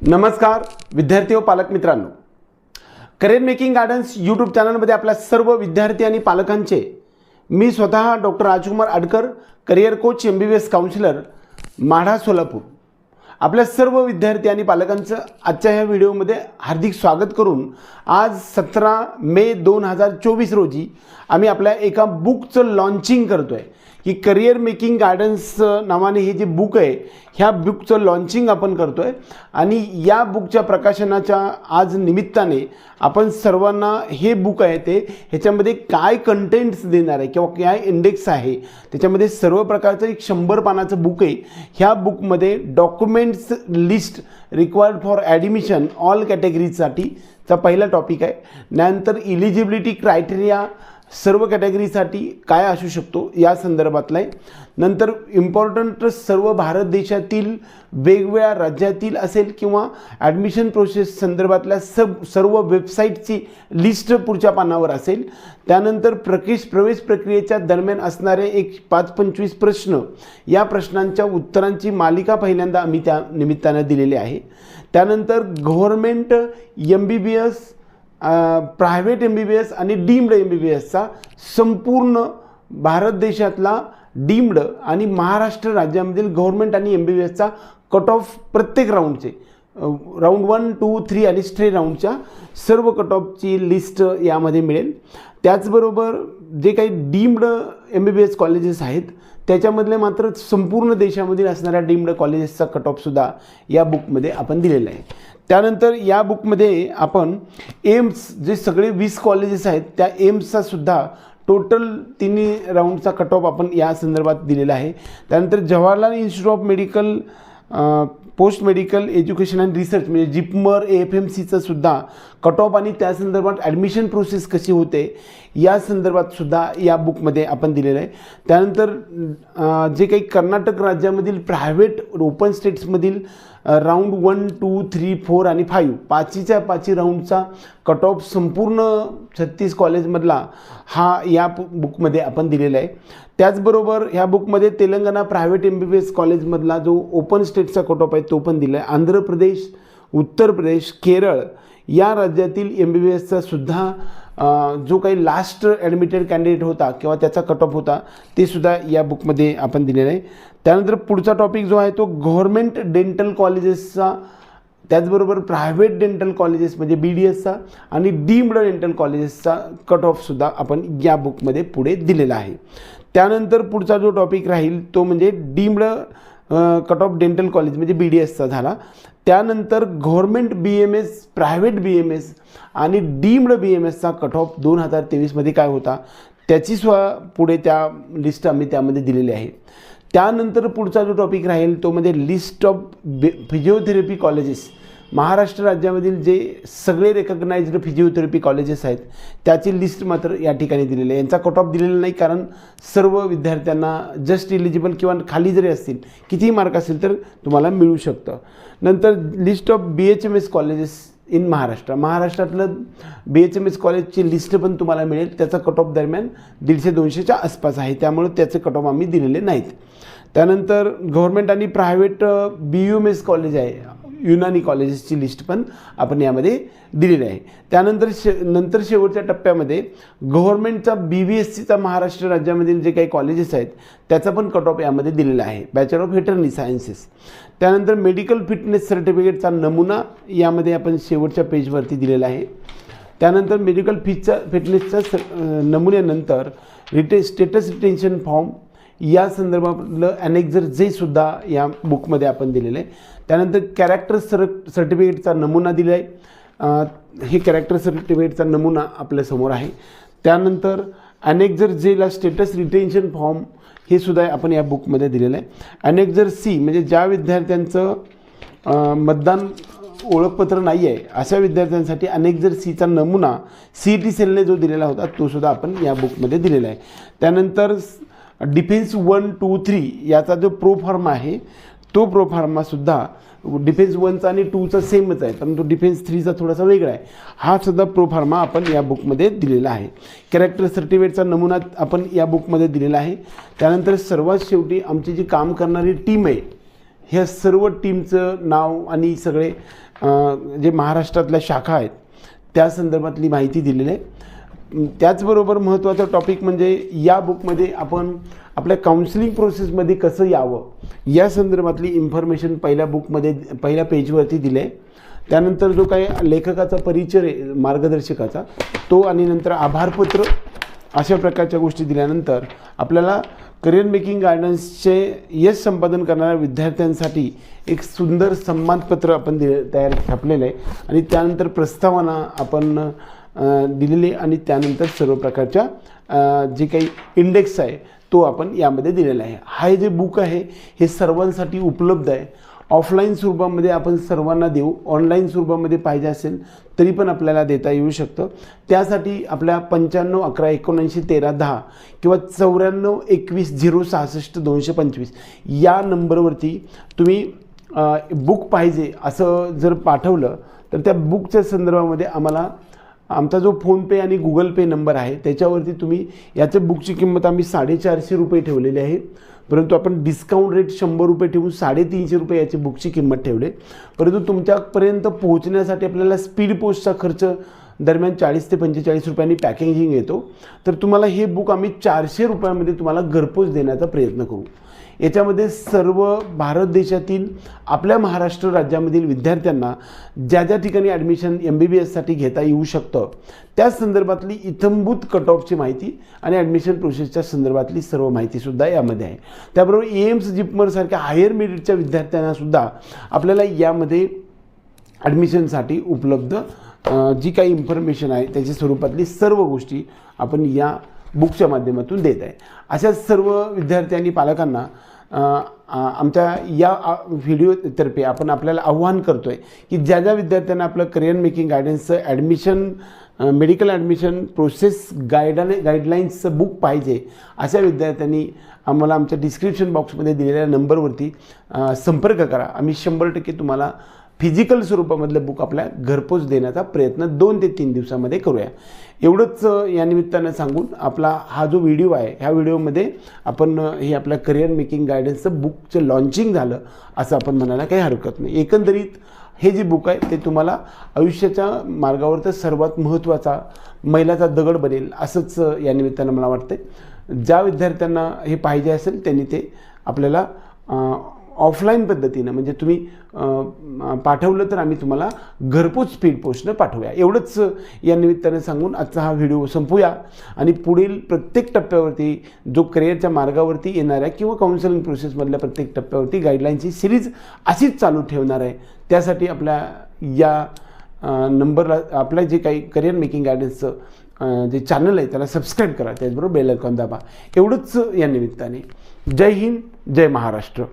नमस्कार विद्यार्थी व पालक मित्रांनो. करिअर मेकिंग गार्डन्स यूट्यूब चॅनलमध्ये आपल्या सर्व विद्यार्थी आणि पालकांचे मी स्वतः doctor Rajkumar Adkar career coach M B B S counsellor Madha Solapur. आपल्या सर्व विद्यार्थी आणि पालकांचं आजच्या ह्या व्हिडिओमध्ये हार्दिक स्वागत करून आज सतरा मे दोन हजार चोवीस रोजी आम्ही आपल्या एका बुकचं लॉन्चिंग करतो आहे की करिअर मेकिंग गार्डन्स नावाने हे जे बुक आहे ह्या बुकचं लॉन्चिंग आपण करतो आहे आणि या बुकच्या प्रकाशनाच्या आज निमित्ताने आपण सर्वांना हे बुक आहे ते ह्याच्यामध्ये काय कंटेंट्स देणार आहे किंवा काय इंडेक्स आहे त्याच्यामध्ये सर्व प्रकारचं एक शंभर पानाचं बुक आहे. ह्या बुकमध्ये documents list required for admission all कॅटेगरीजसाठीचा पहिला टॉपिक आहे. त्यानंतर इलिजिबिलिटी क्रायटेरिया सर्व कॅटेगरीसाठी काय असू शकतो या संदर्भातला आहे नंतर इम्पॉर्टंट सर्व भारत देशातील वेगवेगळ्या राज्यातील असेल किंवा ॲडमिशन प्रोसेस संदर्भातल्या सब सर्व वेबसाईटची लिस्ट पुढच्या पानावर असेल. त्यानंतर प्रकेश प्रवेश प्रक्रियेच्या दरम्यान असणारे एक पाच पंचवीस प्रश्न या प्रश्नांच्या उत्तरांची मालिका पहिल्यांदा आम्ही त्या निमित्तानं दिलेली आहे. त्यानंतर government M B B S private M B B S आणि डीम्ड एम बी बी एसचा संपूर्ण भारत देशातला डीम्ड आणि महाराष्ट्र राज्यामधील गव्हर्मेंट आणि एम बी बी एसचा कट ऑफ प्रत्येक राऊंडचे राऊंड वन टू थ्री आणि स्ट्रे राऊंडच्या सर्व कट ऑफची लिस्ट यामध्ये मिळेल. त्याचबरोबर जे काही deemed M B B S colleges आहेत त्याच्यामधले मात्र संपूर्ण देशामधील असणाऱ्या डीम्ड कॉलेजेसचा कट ऑफसुद्धा या बुकमध्ये आपण दिलेला आहे. त्यानंतर या बुकमध्ये आपण एम्स जे सगळे वीस कॉलेजेस आहेत त्या एम्सचा सुद्धा टोटल तिन्ही राऊंडचा कट ऑफ आपण या संदर्भात दिलेला आहे. त्यानंतर Jawaharlal institute of medical post medical education and research म्हणजे जिपमर ए एफ एम सीचं सुद्धा कट ऑफ आणि त्या संदर्भात ॲडमिशन प्रोसेस कशी होते या संदर्भात सुद्धा या बुकमध्ये आपण दिलेलं आहे. त्यानंतर जे काही कर्नाटक राज्यामधील प्रायव्हेट ओपन स्टेट्समधील round one two three four आणि फाईव्ह पाचीच्या पाची राऊंडचा कट ऑफ संपूर्ण छत्तीस कॉलेजमधला हा या बुकमध्ये आपण दिलेला आहे. त्याचबरोबर ह्या बुकमध्ये Telangana private M B B S कॉलेजमधला जो ओपन स्टेटचा कट ऑफ आहे तो पण दिला आहे. आंध्र प्रदेश उत्तर प्रदेश केरळ या राज्यातील एम बी बी एसचा सुद्धा जो काही लास्ट ॲडमिटेड कॅन्डिडेट होता किंवा त्याचा कट ऑफ होता ते सुद्धा या बुकमध्ये आपण दिलेलं आहे. त्यानंतर पुढचा टॉपिक जो आहे तो गव्हर्मेंट डेंटल कॉलेजेसचा त्याचबरोबर प्रायव्हेट डेंटल कॉलेजेस म्हणजे बी डी एसचा आणि डीम्ड डेंटल कॉलेजेसचा कट ऑफसुद्धा आपण या बुकमध्ये पुढे दिलेला आहे. त्यानंतर पुढचा जो टॉपिक राहील तो म्हणजे deemed cut off dental college म्हणजे बी डी एसचा झाला. त्यानंतर government B M S private B M S आणि डीम्ड बी एम एसचा कट ऑफ दोन हजार तेवीसमध्ये काय होता त्याची स्व पुढे त्या लिस्ट आम्ही त्यामध्ये दिलेली आहे. त्यानंतर पुढचा जो टॉपिक राहील तो म्हणजे लिस्ट ऑफ बे फिजिओथेरपी कॉलेजेस महाराष्ट्र राज्यामधील जे सगळे रेकग्नाइज्ड फिजिओथेरपी कॉलेजेस आहेत त्याची लिस्ट मात्र या ठिकाणी दिलेली आहे. यांचा कट ऑफ दिलेला नाही कारण सर्व विद्यार्थ्यांना जस्ट इलिजिबल किंवा खाली जरी असतील कितीही मार्क असेल तर तुम्हाला मिळू शकतं. नंतर list of B H M S colleges in Maharashtra. महाराष्ट्रातलं बी एच एम एस कॉलेजची लिस्ट पण तुम्हाला मिळेल. त्याचा कट ऑफ दरम्यान दीडशे दोनशेच्या आसपास आहे. त्यामुळे त्याचे कट ऑफ आम्ही दिलेले नाहीत. त्यानंतर गव्हर्मेंट आणि private B U M S college आहे. युनानी कॉलेजेसची लिस्ट पण आपण यामध्ये दिलेली आहे. त्यानंतर शे नंतर शेवटच्या टप्प्यामध्ये गव्हर्मेंटचा बी बी एस सीचा महाराष्ट्र राज्यामधील जे काही कॉलेजेस आहेत त्याचा पण कट ऑफ यामध्ये दिलेला आहे. बॅचलर ऑफ व्हेटरनी सायन्सेस त्यानंतर मेडिकल फिटनेस सर्टिफिकेटचा नमुना यामध्ये आपण शेवटच्या पेजवरती दिलेला आहे. त्यानंतर मेडिकल फीजचा फिटनेसच्या स नमुन्यानंतर रिटे स्टेटस रिटेन्शन फॉर्म या संदर्भातलं ॲनेक्झर जे सुद्धा या बुकमध्ये आपण दिलेलं आहे त्यानंतर कॅरेक्टर सर सर्टिफिकेटचा नमुना दिला आहे हे कॅरेक्टर सर्टिफिकेटचा नमुना आपल्यासमोर आहे. त्यानंतर ॲनेक्झर जेला स्टेटस रिटेन्शन फॉर्म हे सुद्धा आपण या बुकमध्ये दिलेलं आहे ॲनेक्झर सी म्हणजे ज्या विद्यार्थ्यांचं मतदान ओळखपत्र नाही आहे अशा विद्यार्थ्यांसाठी अनेक जर सीचा नमुना सी टी सेलने जो दिलेला होता तो सुद्धा आपण या बुकमध्ये दिलेला आहे. त्यानंतर डिफेन्स वन टू थ्री याचा जो प्रो फॉर्मा आहे तो प्रो फॉर्मासुद्धा डिफेन्स वनचा आणि टूचा सेमच आहे परंतु डिफेन्स थ्रीचा थोडासा वेगळा आहे. हा सुद्धा प्रो फार्मा आपण या बुकमध्ये दिलेला आहे. कॅरेक्टर सर्टिफिकेटचा नमुना आपण या बुकमध्ये दिलेला आहे. त्यानंतर सर्वात शेवटी आमची जी काम करणारी टीम आहे ह्या सर्व टीमचं नाव आणि सगळे जे महाराष्ट्रातल्या शाखा आहेत त्या संदर्भातली माहिती दिलेली आहे. त्याचबरोबर महत्त्वाचा टॉपिक म्हणजे या बुकमध्ये आपण आपल्या काउन्सिलिंग प्रोसेसमध्ये कसं यावं या संदर्भातली इन्फॉर्मेशन पहिल्या बुकमध्ये पहिल्या पेजवरती दिले. आहे त्यानंतर जो काही लेखकाचा परिचय आहे मार्गदर्शकाचा तो आणि नंतर आभारपत्र अशा प्रकारच्या गोष्टी दिल्यानंतर आपल्याला करिअर मेकिंग गायडन्सचे यश संपादन करणाऱ्या विद्यार्थ्यांसाठी एक सुंदर सन्मानपत्र आपण दि तयार छापलेलं आहे. आणि त्यानंतर प्रस्तावना आपण दिलेली आणि त्यानंतर सर्व प्रकारच्या जे काही इंडेक्स आहे तो आपण यामध्ये दिलेला आहे. हा जे बुक आहे हे सर्वांसाठी उपलब्ध आहे. ऑफलाईन स्वरूपामध्ये आपण सर्वांना देऊ. ऑनलाईन स्वरूपामध्ये पाहिजे असेल तरी पण आपल्याला देता येऊ शकतं. त्यासाठी आपल्या पंच्याण्णव अकरा एकोणऐंशी तेरा दहा किंवा चौऱ्याण्णव एकवीस झिरो सहासष्ट दोनशे पंचवीस या नंबरवरती तुम्ही बुक पाहिजे असं जर पाठवलं तर त्या बुकच्या संदर्भामध्ये आम्हाला आमचा जो फोनपे आणि गुगल पे नंबर आहे त्याच्यावरती तुम्ही याच्या बुकची किंमत आम्ही साडेचारशे रुपये ठेवलेली आहे. परंतु आपण डिस्काउंट रेट शंभर रुपये ठेवून साडेतीनशे रुपये याची बुकची किंमत ठेवली परंतु तुमच्यापर्यंत पोहोचण्यासाठी आपल्याला स्पीड पोस्टचा खर्च दरम्यान चाळीस ते पंचेचाळीस रुपयांनी पॅकेजिंग येतो. तर तुम्हाला हे बुक आम्ही चारशे रुपयामध्ये तुम्हाला घरपोच देण्याचा प्रयत्न करू. याच्यामध्ये सर्व भारत देशातील आपल्या महाराष्ट्र राज्यामधील विद्यार्थ्यांना ज्या ज्या ठिकाणी ॲडमिशन एम बी बी एससाठी घेता येऊ शकतं त्या संदर्भातली इथंभूत कट ऑफची माहिती आणि ॲडमिशन प्रोसेसच्या संदर्भातली सर्व माहितीसुद्धा यामध्ये आहे. त्याबरोबर ए एम्स जिपमरसारख्या हायर मेरिटच्या विद्यार्थ्यांनासुद्धा आपल्याला यामध्ये ॲडमिशनसाठी उपलब्ध जी काही इन्फॉर्मेशन आहे त्याच्या स्वरूपातली सर्व गोष्टी आपण या बुकच्या माध्यमातून देत आहे. अशा सर्व विद्यार्थी आणि पालकांना आमच्या या व्हिडिओतर्फे आपण आपल्याला आव्हान करतो आहे की ज्या ज्या विद्यार्थ्यांना आपलं career making गायडन्सचं admission medical admission process guidance गाईडलाईन्सचं book पाहिजे अशा विद्यार्थ्यांनी आम्हाला आमच्या डिस्क्रिप्शन बॉक्समध्ये दिलेल्या नंबरवरती संपर्क करा. आम्ही शंभर टक्के तुम्हाला फिजिकल स्वरूपामधलं बुक आपल्या घरपोच देण्याचा प्रयत्न दोन ते तीन दिवसामध्ये करूया. एवढंच या निमित्तानं सांगून आपला हा जो व्हिडिओ आहे ह्या व्हिडिओमध्ये आपण हे आपल्या करिअर मेकिंग गायडन्सचं बुकचं लॉन्चिंग झालं असं आपण म्हणायला काही हरकत नाही. एकंदरीत हे जे बुक आहे ते तुम्हाला आयुष्याच्या मार्गावर तर सर्वात महत्त्वाचा मैलाचा दगड बनेल असंच या निमित्तानं मला वाटतं ज्या विद्यार्थ्यांना हे पाहिजे असेल त्यांनी ते आपल्याला ऑफलाईन पद्धतीनं म्हणजे तुम्ही पाठवलं तर आम्ही तुम्हाला घरपोच स्पीड पोस्टनं पाठवूया. एवढंच या निमित्तानं सांगून आजचा हा व्हिडिओ संपूया. आणि पुढील प्रत्येक टप्प्यावरती जो करिअरच्या मार्गावरती येणाऱ्या किंवा काउन्सिलिंग प्रोसेसमधल्या प्रत्येक टप्प्यावरती गाईडलाईनची सिरीज अशीच चालू ठेवणार आहे. त्यासाठी आपल्या या नंबरला आपल्या जे काही करिअर मेकिंग गायडन्सचं जे चॅनल आहे त्याला सबस्क्राईब करा. त्याचबरोबर बेल आयकॉन दाबा. एवढंच या निमित्ताने. जय हिंद जय महाराष्ट्र.